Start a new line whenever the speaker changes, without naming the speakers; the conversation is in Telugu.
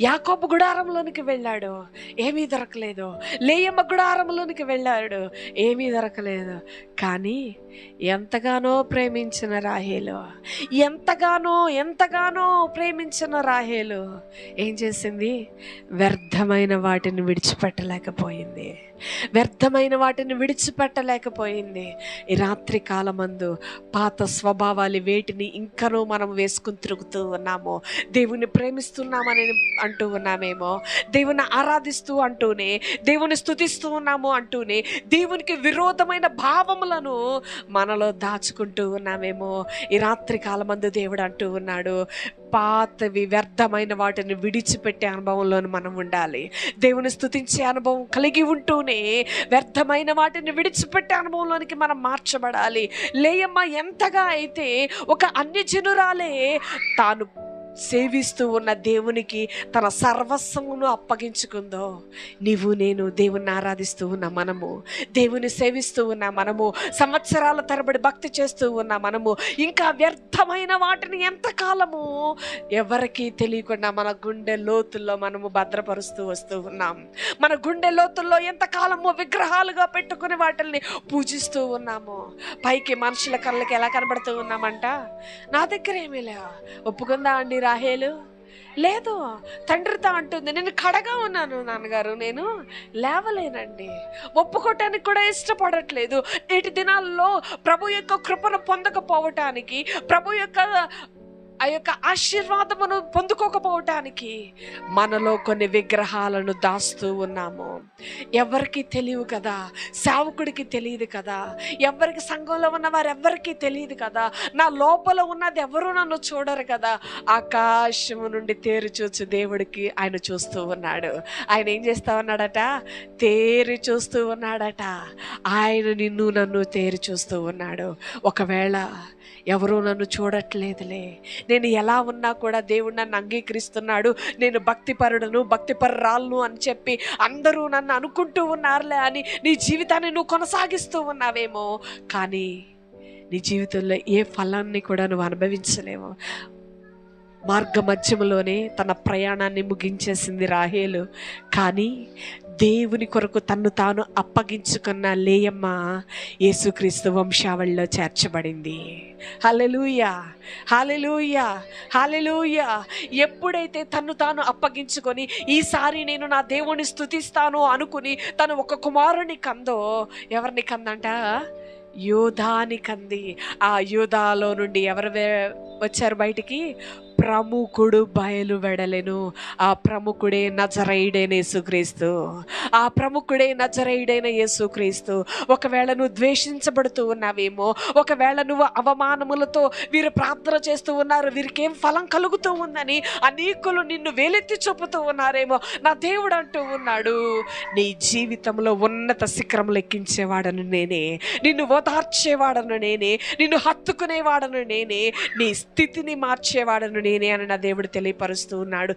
యాకోబు గుడారంలోనికి వెళ్ళాడు. ఏమీ దొరకలేదు. లేయమ్మ గుడారంలోనికి వెళ్ళాడు. ఏమీ దొరకలేదు. కానీ ఎంతగానో ప్రేమించిన రాహేలు. ఎంతగానో ఎంతగానో ప్రేమించిన రాహేలు. ఏం చేసింది? వ్యర్థమైన వాటిని విడిచిపెట్టలేకపోయింది. వ్యర్థమైన వాటిని విడిచిపెట్టలేకపోయింది. ఈ రాత్రి కాలమందు పాత స్వభావాలు వేటిని ఇంకనూ మనం వేసుకుని తిరుగుతూ ఉన్నాము దేవుని ప్రేమిస్తున్నామని అంటూ ఉన్నామేమో దేవుని ఆరాధిస్తూ అంటూనే దేవుని స్థుతిస్తూ ఉన్నాము అంటూనే దేవునికి విరోధమైన భావములను మనలో దాచుకుంటూ ఉన్నామేమో ఈ రాత్రి కాలమందు దేవుడు అంటూ ఉన్నాడు పాతవి వ్యర్థమైన వాటిని విడిచిపెట్టే అనుభవంలోని మనం ఉండాలి. దేవుని స్థుతించే అనుభవం కలిగి ఉంటూనే వ్యర్థమైన వాటిని విడిచిపెట్టే అనుభవంలోనికి మనం మార్చబడాలి. లేయమ్మ ఎంతగా అయితే ఒక అన్యజనురాలే తాను సేవిస్తూ ఉన్న దేవునికి తన సర్వస్వమును అప్పగించుకుందో నీవు నేను దేవుణ్ణి ఆరాధిస్తూ ఉన్న మనము దేవుని సేవిస్తూ ఉన్న మనము సంవత్సరాల తరబడి భక్తి చేస్తూ ఉన్న మనము ఇంకా వ్యర్థమైన వాటిని ఎంతకాలము ఎవరికీ తెలియకుండా మన గుండె లోతుల్లో మనము భద్రపరుస్తూ వస్తూ ఉన్నాం. మన గుండె లోతుల్లో ఎంతకాలము విగ్రహాలుగా పెట్టుకుని వాటిని పూజిస్తూ ఉన్నాము. పైకి మనుషుల కళ్ళకి ఎలా కనబడుతూ ఉన్నామంట? నా దగ్గర ఏమీ లే ఒప్పుకుందా అండి రాహేలు లేదు తండ్రితో అంటుంది నేను కడగా ఉన్నాను నాన్నగారు నేను లేవలేనండి. ఒప్పుకోవటానికి కూడా ఇష్టపడట్లేదు. నేటి దినాల్లో ప్రభు యొక్క కృపను పొందకపోవటానికి ప్రభు యొక్క ఆ యొక్క ఆశీర్వాదమును పొందుకోకపోవటానికి మనలో కొన్ని విగ్రహాలను దాస్తూ ఉన్నాము. ఎవరికి తెలియదు కదా? సేవకుడికి తెలియదు కదా? ఎవరికి సంఘంలో ఉన్న వారు ఎవరికి తెలియదు కదా? నా లోపల ఉన్నది ఎవరు నన్ను చూడరు కదా? ఆకాశము నుండి తేరు చూచు దేవుడికి ఆయన చూస్తూ ఉన్నాడు. ఆయన ఏం చేస్తా ఉన్నాడట? తేరి చూస్తూ ఉన్నాడట. ఆయన నిన్ను నన్ను తేరి చూస్తూ ఉన్నాడు. ఒకవేళ ఎవరు నన్ను చూడట్లేదులే నేను ఎలా ఉన్నా కూడా దేవుడు నన్ను అంగీకరిస్తున్నాడు. నేను భక్తిపరుడను భక్తిపరురాలను అని చెప్పి అందరూ నన్ను అనుకుంటూ ఉన్నారులే అని నీ జీవితాన్ని నువ్వు కొనసాగిస్తూ ఉన్నావేమో. కానీ నీ జీవితంలో ఏ ఫలాన్ని కూడా నువ్వు అనుభవించలేవు. మార్గ మధ్యములోనే తన ప్రయాణాన్ని ముగించేసింది రాహేలు. కానీ దేవుని కొరకు తన్ను తాను అప్పగించుకున్న లేయమ్మ యేసుక్రీస్తు వంశావళిలో చేర్చబడింది. హలెలూయ హాలెలూయ హాలెలూయ ఎప్పుడైతే తన్ను తాను అప్పగించుకొని ఈసారి నేను నా దేవుని స్థుతిస్తాను అనుకుని తను ఒక కుమారుని కందో ఎవరిని కందంట? యోధాని కంది. ఆ యోధాలో నుండి ఎవరు వచ్చారు బయటికి? ప్రముఖుడు బయలు వెడలెను ఆ ప్రముఖుడే నజరైడైన యేసుక్రీస్తు. ఆ ప్రముఖుడే నజరయుడైన యేసుక్రీస్తు. ఒకవేళ నువ్వు ద్వేషించబడుతూ ఉన్నావేమో ఒకవేళ నువ్వు అవమానములతో వీరు ప్రార్థన చేస్తూ ఉన్నారు వీరికి ఏం ఫలం కలుగుతూ ఉందని అనేకులు నిన్ను వేలెత్తి చూపుతూ ఉన్నారేమో నా దేవుడు అంటూ ఉన్నాడు. నీ జీవితంలో ఉన్నత శిఖరములు ఎక్కించేవాడను నేనే నిన్ను ఓదార్చేవాడను నేనే నిన్ను హత్తుకునేవాడను నేనే నీ స్థితిని మార్చేవాడను నేనే అని నా దేవుడు తెలియపరుస్తూ ఉన్నాడు.